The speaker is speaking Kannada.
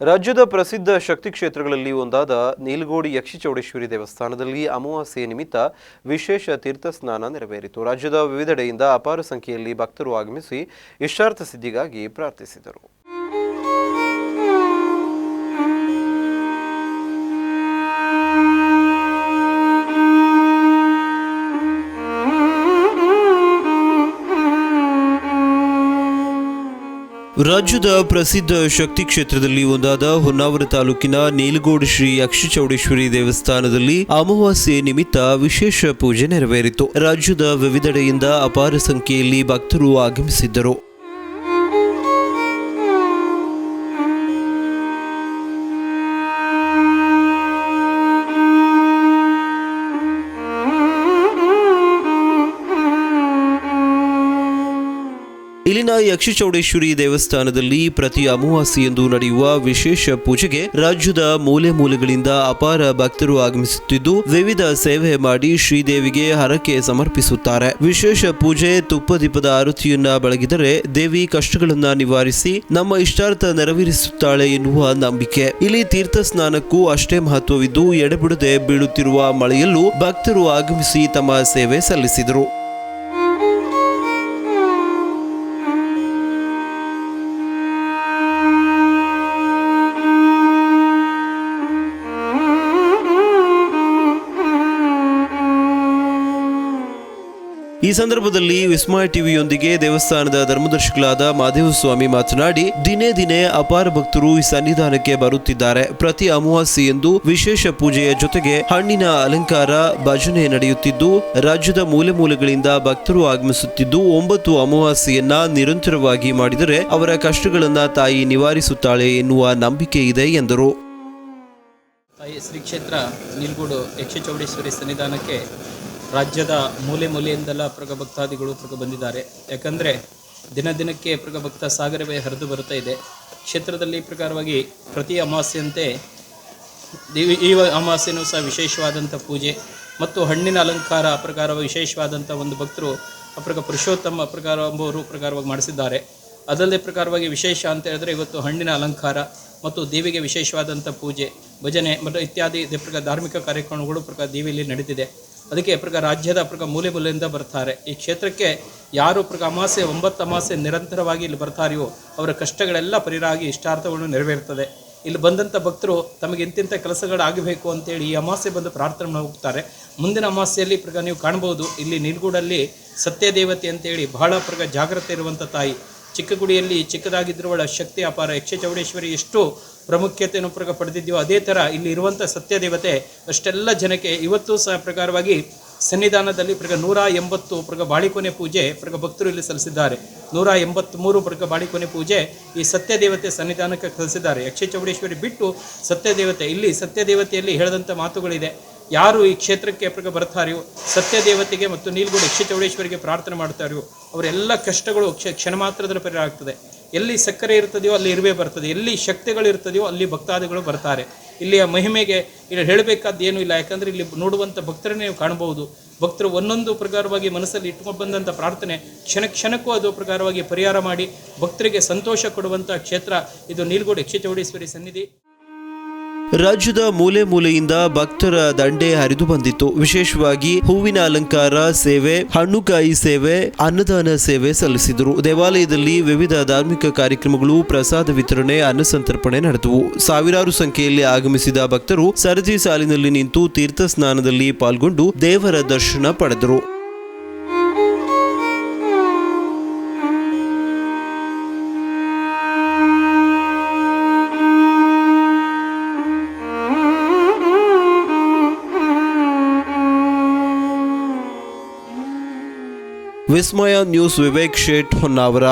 ರಾಜ್ಯದ ಪ್ರಸಿದ್ಧ ಶಕ್ತಿ ಕ್ಷೇತ್ರಗಳಲ್ಲಿ ಒಂದಾದ ನೀಲ್ಗೋಡಿ ಯಕ್ಷಿಚೌಡೇಶ್ವರಿ ದೇವಸ್ಥಾನದಲ್ಲಿ ಅಮಾವಾಸ್ಯೆ ನಿಮಿತ್ತ ವಿಶೇಷ ತೀರ್ಥ ಸ್ನಾನ ನೆರವೇರಿತು. ರಾಜ್ಯದ ವಿವಿಧೆಡೆಯಿಂದ ಅಪಾರ ಸಂಖ್ಯೆಯಲ್ಲಿ ಭಕ್ತರು ಆಗಮಿಸಿ ಇಷ್ಟಾರ್ಥ ಸಿದ್ಧಿಗಾಗಿ ಪ್ರಾರ್ಥಿಸಿದರು. ರಾಜ್ಯದ ಪ್ರಸಿದ್ಧ ಶಕ್ತಿ ಕ್ಷೇತ್ರದಲ್ಲಿ ಒಂದಾದ ಹೊನ್ನಾವರ ತಾಲೂಕಿನ ನೀಲಗೋಡು ಶ್ರೀ ಅಕ್ಷಿಚೌಡೇಶ್ವರಿ ದೇವಸ್ಥಾನದಲ್ಲಿ ಅಮಾವಾಸ್ಯೆ ನಿಮಿತ್ತ ವಿಶೇಷ ಪೂಜೆ ನೆರವೇರಿತು. ರಾಜ್ಯದ ವಿವಿಧೆಡೆಯಿಂದ ಅಪಾರ ಸಂಖ್ಯೆಯಲ್ಲಿ ಭಕ್ತರು ಆಗಮಿಸಿದ್ದರು. ಇಲ್ಲಿನ ಯಕ್ಷಚೌಡೇಶ್ವರಿ ದೇವಸ್ಥಾನದಲ್ಲಿ ಪ್ರತಿ ಅಮಾವಾಸ್ಯೆಯಂದು ನಡೆಯುವ ವಿಶೇಷ ಪೂಜೆಗೆ ರಾಜ್ಯದ ಮೂಲೆ ಮೂಲೆಗಳಿಂದ ಅಪಾರ ಭಕ್ತರು ಆಗಮಿಸುತ್ತಿದ್ದು, ವಿವಿಧ ಸೇವೆ ಮಾಡಿ ಶ್ರೀದೇವಿಗೆ ಹರಕೆ ಸಮರ್ಪಿಸುತ್ತಾರೆ. ವಿಶೇಷ ಪೂಜೆ ತುಪ್ಪ ದೀಪದ ಆರತಿಯನ್ನ ಬಳಗಿದರೆ ದೇವಿ ಕಷ್ಟಗಳನ್ನ ನಿವಾರಿಸಿ ನಮ್ಮ ಇಷ್ಟಾರ್ಥ ನೆರವೇರಿಸುತ್ತಾಳೆ ಎನ್ನುವ ನಂಬಿಕೆ. ಇಲ್ಲಿ ತೀರ್ಥ ಸ್ನಾನಕ್ಕೂ ಅಷ್ಟೇ ಮಹತ್ವವಿದ್ದು, ಎಡೆಬಿಡದೆ ಬೀಳುತ್ತಿರುವ ಮಳೆಯಲ್ಲೂ ಭಕ್ತರು ಆಗಮಿಸಿ ತಮ್ಮ ಸೇವೆ ಸಲ್ಲಿಸಿದರು. ಈ ಸಂದರ್ಭದಲ್ಲಿ ವಿಸ್ಮಯ ಟಿವಿಯೊಂದಿಗೆ ದೇವಸ್ಥಾನದ ಧರ್ಮದರ್ಶಿಗಳಾದ ಮಾದೇವ ಸ್ವಾಮಿ ಮಾತನಾಡಿ, ದಿನೇ ದಿನೇ ಅಪಾರ ಭಕ್ತರು ಈ ಸನ್ನಿಧಾನಕ್ಕೆ ಬರುತ್ತಿದ್ದಾರೆ. ಪ್ರತಿ ಅಮಾವಾಸ್ಯೆಯಂದು ವಿಶೇಷ ಪೂಜೆಯ ಜೊತೆಗೆ ಹಣ್ಣಿನ ಅಲಂಕಾರ, ಭಜನೆ ನಡೆಯುತ್ತಿದ್ದು, ರಾಜ್ಯದ ಮೂಲೆ ಮೂಲೆಗಳಿಂದ ಭಕ್ತರು ಆಗಮಿಸುತ್ತಿದ್ದು, ಒಂಬತ್ತು ಅಮಾವಾಸ್ಯೆಯನ್ನ ನಿರಂತರವಾಗಿ ಮಾಡಿದರೆ ಅವರ ಕಷ್ಟಗಳನ್ನ ತಾಯಿ ನಿವಾರಿಸುತ್ತಾಳೆ ಎನ್ನುವ ನಂಬಿಕೆ ಇದೆ ಎಂದರು. ತಾಯಿ ಶ್ರೀ ಕ್ಷೇತ್ರ ಯಕ್ಷ ಚೌಡೇಶ್ವರಿ ಸನ್ನಿಧಾನಕ್ಕೆ ರಾಜ್ಯದ ಮೂಲೆ ಮೂಲೆಯಿಂದೆಲ್ಲ ಪ್ರಗ ಭಕ್ತಾದಿಗಳು ಪ್ರಗ ಬಂದಿದ್ದಾರೆ. ಯಾಕಂದರೆ ದಿನ ದಿನಕ್ಕೆ ಪ್ರಗ ಭಕ್ತ ಸಾಗರವೇ ಹರಿದು ಬರ್ತಾ ಇದೆ. ಕ್ಷೇತ್ರದಲ್ಲಿ ಪ್ರಕಾರವಾಗಿ ಪ್ರತಿ ಅಮಾವಾಸ್ಯಂತೆ ಈ ಅಮಾವಾಸ್ಯನೂ ಸಹ ವಿಶೇಷವಾದಂಥ ಪೂಜೆ ಮತ್ತು ಹಣ್ಣಿನ ಅಲಂಕಾರ ಪ್ರಕಾರ ವಿಶೇಷವಾದಂಥ ಒಂದು ಭಕ್ತರು ಅಪ್ರಕ ಪುರುಷೋತ್ತಮ ಪ್ರಕಾರ ಎಂಬುವರು ಪ್ರಕಾರವಾಗಿ ಮಾಡಿಸಿದ್ದಾರೆ. ಅದಲ್ಲದೆ ಪ್ರಕಾರವಾಗಿ ವಿಶೇಷ ಅಂತ ಹೇಳಿದ್ರೆ ಇವತ್ತು ಹಣ್ಣಿನ ಅಲಂಕಾರ ಮತ್ತು ದೇವಿಗೆ ವಿಶೇಷವಾದಂಥ ಪೂಜೆ, ಭಜನೆ ಮತ್ತು ಇತ್ಯಾದಿ ಪ್ರಕಾರ ಧಾರ್ಮಿಕ ಕಾರ್ಯಕ್ರಮಗಳು ಪ್ರಕಾರ ದೇವಿಯಲ್ಲಿ ನಡೀತಿದೆ. ಅದಕ್ಕೆ ಪ್ರಕಾರ ರಾಜ್ಯದ ಪ್ರಕಾರ ಮೂಲೆ ಮೂಲೆಯಿಂದ ಬರ್ತಾರೆ. ಈ ಕ್ಷೇತ್ರಕ್ಕೆ ಯಾರು ಪ್ರಕಾರ ಅಮಾಸೆ ಒಂಬತ್ತು ಅಮಾಸೆ ನಿರಂತರವಾಗಿ ಇಲ್ಲಿ ಬರ್ತಾರೆಯೋ ಅವರ ಕಷ್ಟಗಳೆಲ್ಲ ಪರಿರಾಗಿ ಇಷ್ಟಾರ್ಥಗಳು ನೆರವೇರ್ತದೆ. ಇಲ್ಲಿ ಬಂದಂಥ ಭಕ್ತರು ತಮಗೆ ಇಂತಿಂಥ ಕೆಲಸಗಳಾಗಬೇಕು ಅಂತೇಳಿ ಈ ಅಮಾಸೆ ಬಂದು ಪ್ರಾರ್ಥನೆ ಹೋಗ್ತಾರೆ. ಮುಂದಿನ ಅಮಾಸೆಯಲ್ಲಿ ಪ್ರಕಾರ ನೀವು ಕಾಣ್ಬೋದು ಇಲ್ಲಿ ನೀಲ್ಗೂಡಲ್ಲಿ ಸತ್ಯದೇವತೆ ಅಂತೇಳಿ ಬಹಳ ಪ್ರಕಾರ ಜಾಗ್ರತೆ ಇರುವಂಥ ತಾಯಿ ಚಿಕ್ಕಗುಡಿಯಲ್ಲಿ ಚಿಕ್ಕದಾಗಿದ್ದರೂ ಶಕ್ತಿ ಅಪಾರ. ಯಕ್ಷ ಚೌಡೇಶ್ವರಿ ಎಷ್ಟು ಪ್ರಾಮುಖ್ಯತೆಯನ್ನು ಪ್ರಕ ಪಡೆದಿದ್ಯೋ ಅದೇ ಥರ ಇಲ್ಲಿ ಇರುವಂಥ ಸತ್ಯದೇವತೆ ಅಷ್ಟೆಲ್ಲ ಜನಕ್ಕೆ ಇವತ್ತು ಸಹ ಪ್ರಕಾರವಾಗಿ ಸನ್ನಿಧಾನದಲ್ಲಿ ಪ್ರಗ ನೂರ ಎಂಬತ್ತು ಪ್ರಗ ಬಾಳಿಕೊನೆ ಪೂಜೆ ಪ್ರಗ ಭಕ್ತರು ಇಲ್ಲಿ ಸಲ್ಲಿಸಿದ್ದಾರೆ. ನೂರ ಎಂಬತ್ತ್ಮೂರು ಪ್ರಗ ಬಾಳಿಕೊನೆ ಪೂಜೆ ಈ ಸತ್ಯದೇವತೆ ಸನ್ನಿಧಾನಕ್ಕೆ ಕಲಿಸಿದ್ದಾರೆ. ಯಕ್ಷ ಚೌಡೇಶ್ವರಿ ಬಿಟ್ಟು ಸತ್ಯದೇವತೆ, ಇಲ್ಲಿ ಸತ್ಯದೇವತೆಯಲ್ಲಿ ಹೇಳಿದಂಥ ಮಾತುಗಳಿದೆ. ಯಾರು ಈ ಕ್ಷೇತ್ರಕ್ಕೆ ಬರ್ತಾರೆಯೋ ಬರ್ತಾರೆಯೋ, ಸತ್ಯದೇವತೆಗೆ ಮತ್ತು ನೀಲ್ಗೂಡು ಯಕ್ಷ ಚೌಡೇಶ್ವರಿಗೆ ಪ್ರಾರ್ಥನೆ ಮಾಡ್ತಾರೆಯೋ, ಅವರೆಲ್ಲ ಕಷ್ಟಗಳು ಕ್ಷ, ಕ್ಷಣ ಮಾತ್ರದಲ್ಲಿ ಪರಿಹಾರ ಆಗ್ತದೆ. ಎಲ್ಲಿ ಸಕ್ಕರೆ ಇರ್ತದೆಯೋ ಅಲ್ಲಿ ಇರುವೆ ಬರ್ತದೆ. ಎಲ್ಲಿ ಶಕ್ತಿಗಳು ಇರ್ತದೆಯೋ ಅಲ್ಲಿ ಭಕ್ತಾದಿಗಳು ಬರ್ತಾರೆ. ಇಲ್ಲಿಯ ಮಹಿಮೆಗೆ ಇಲ್ಲಿ ಹೇಳಬೇಕಾದ್ದು ಏನೂ ಇಲ್ಲ. ಯಾಕಂದರೆ ಇಲ್ಲಿ ನೋಡುವಂಥ ಭಕ್ತರನ್ನೇ ನೀವು ಕಾಣಬಹುದು. ಭಕ್ತರು ಒಂದೊಂದು ಪ್ರಕಾರವಾಗಿ ಮನಸ್ಸಲ್ಲಿ ಇಟ್ಕೊಂಡು ಬಂದಂಥ ಪ್ರಾರ್ಥನೆ, ಕ್ಷಣ ಕ್ಷಣಕ್ಕೂ ಅದು ಪ್ರಕಾರವಾಗಿ ಪರಿಹಾರ ಮಾಡಿ, ಭಕ್ತರಿಗೆ ಸಂತೋಷ ಕೊಡುವಂಥ ಕ್ಷೇತ್ರ ಇದು ನೀಲ್ಗೋಡು ಯಕ್ಷಚೌಡೇಶ್ವರಿ ಸನ್ನಿಧಿ. ರಾಜ್ಯದ ಮೂಲೆ ಮೂಲೆಯಿಂದ ಭಕ್ತರ ದಂಡೆ ಹರಿದು ಬಂದಿತ್ತು. ವಿಶೇಷವಾಗಿ ಹೂವಿನ ಅಲಂಕಾರ ಸೇವೆ, ಹಣ್ಣುಕಾಯಿ ಸೇವೆ, ಅನ್ನದಾನ ಸೇವೆ ಸಲ್ಲಿಸಿದರು. ದೇವಾಲಯದಲ್ಲಿ ವಿವಿಧ ಧಾರ್ಮಿಕ ಕಾರ್ಯಕ್ರಮಗಳು, ಪ್ರಸಾದ ವಿತರಣೆ ಅನ್ನಸಂತರ್ಪಣೆ ನಡೆದವು. ಸಾವಿರಾರು ಸಂಖ್ಯೆಯಲ್ಲಿ ಆಗಮಿಸಿದ ಭಕ್ತರು ಸರದಿ ಸಾಲಿನಲ್ಲಿ ನಿಂತು ತೀರ್ಥ ಸ್ನಾನದಲ್ಲಿ ಪಾಲ್ಗೊಂಡು ದೇವರ ದರ್ಶನ ಪಡೆದರು. ವಿಸ್ಮಯ ನ್ಯೂಸ್ ವಿವೇಕ್ ಶೇಟ್ ಹೊನ್ನಾವರ